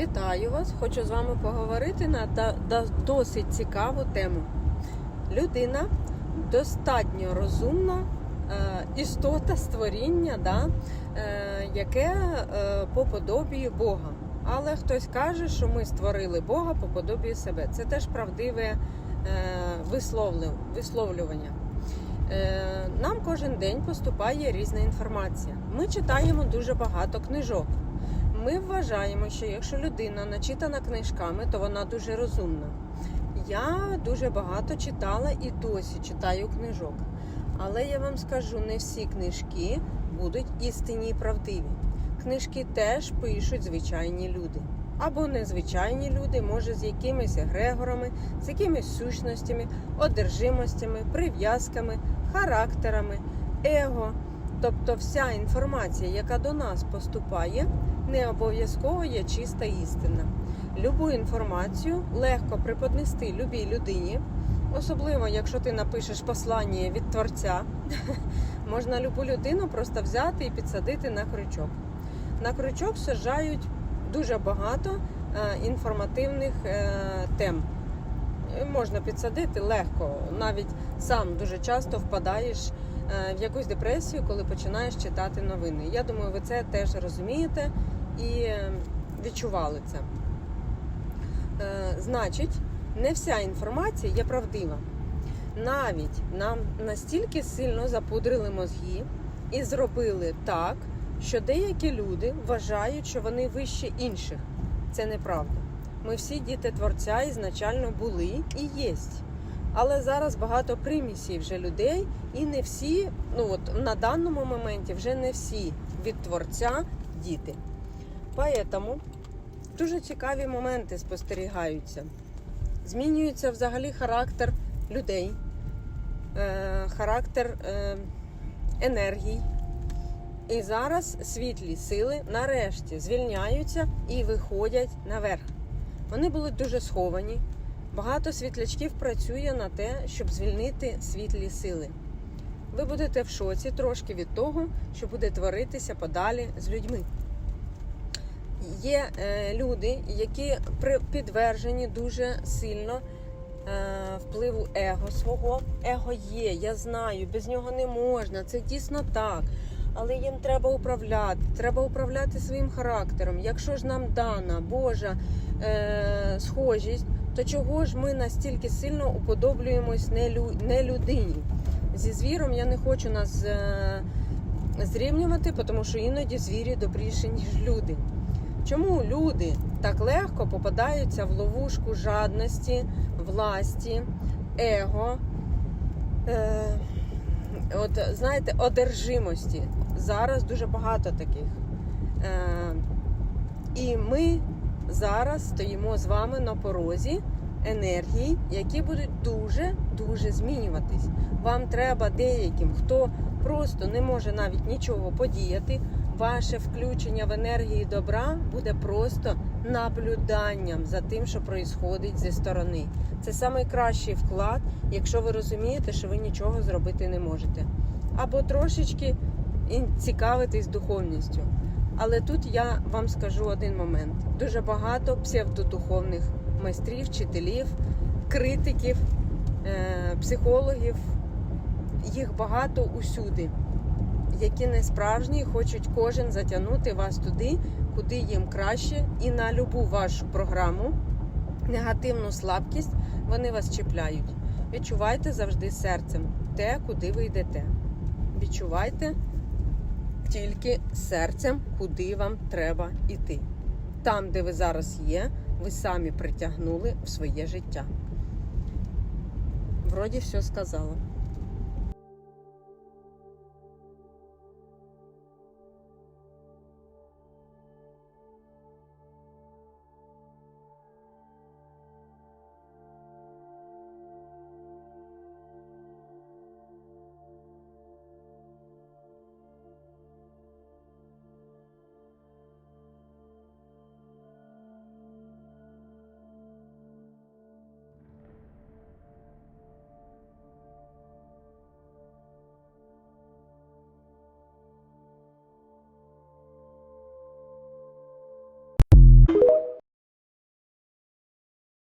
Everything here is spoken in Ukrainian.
Вітаю вас! Хочу з вами поговорити на досить цікаву тему. Людина достатньо розумна е, істота створіння, да, е, яке е, по подобію Бога. Але хтось каже, що ми створили Бога по подобію себе. Це теж правдиве висловлю- висловлювання. Нам кожен день поступає різна інформація. Ми читаємо дуже багато книжок. Ми вважаємо, що якщо людина начитана книжками, то вона дуже розумна. Я дуже багато читала і досі читаю книжок. Але я вам скажу, не всі книжки будуть істинні і правдиві. Книжки теж пишуть звичайні люди. Або незвичайні люди, може, з якимись егрегорами, з якимись сущностями, одержимостями, прив'язками, характерами, его. Тобто вся інформація, яка до нас поступає, не обов'язково є чиста істина. Любу інформацію легко преподнести любій людині, особливо якщо ти напишеш послання від творця, можна любу людину просто взяти і підсадити на крючок. На крючок саджають дуже багато е, інформативних е, тем. Е, Можна підсадити легко, навіть сам дуже часто впадаєш в якусь депресію, коли починаєш читати новини. Я думаю, ви це теж розумієте і е, відчували це. Е, Значить, не вся інформація є правдива. Навіть нам настільки сильно запудрили мозги і зробили так, що деякі люди вважають, що вони вище інших. Це неправда. Ми всі діти творця ізначально були і єсть. Але зараз багато примісів вже людей, і не всі, ну от на даному моменті вже не всі від творця діти. Поэтому дуже цікаві моменти спостерігаються. Змінюється взагалі характер людей, е, характер е, енергій. І зараз світлі сили нарешті звільняються і виходять наверх. Вони були дуже сховані. Багато світлячків працює на те, щоб звільнити світлі сили. Ви будете в шоці трошки від того, що буде творитися подалі з людьми. Є е, люди, які при, підтверджені дуже сильно е, впливу его свого. Его є, я знаю, без нього не можна, це дійсно так. Але їм треба управляти, треба управляти своїм характером. Якщо ж нам дана Божа е, схожість, то чого ж ми настільки сильно уподоблюємось не, лю, не людині? Зі звіром я не хочу нас е, зрівнювати, тому що іноді звірі добріші, ніж люди. Чому люди так легко попадаються в ловушку жадності, власті, его? Е, от знаєте, одержимості. Зараз дуже багато таких. Е, і ми зараз стоїмо з вами на порозі енергій, які будуть дуже-дуже змінюватись. Вам треба деяким, хто просто не може навіть нічого подіяти. Ваше включення в енергії добра буде просто наблюданням за тим, що проїсходить зі сторони. Це найкращий вклад, якщо ви розумієте, що ви нічого зробити не можете. Або трошечки цікавитись духовністю. Але тут я вам скажу один момент: дуже багато псевдодуховних майстрів, вчителів, критиків, е, психологів. Їх багато усюди, які не справжні, хочуть кожен затягнути вас туди, куди їм краще, і на любу вашу програму, негативну слабкість, вони вас чіпляють. Відчувайте завжди серцем те, куди ви йдете. Відчувайте тільки серцем, куди вам треба йти. Там, де ви зараз є, ви самі притягнули в своє життя. Вроді все сказала.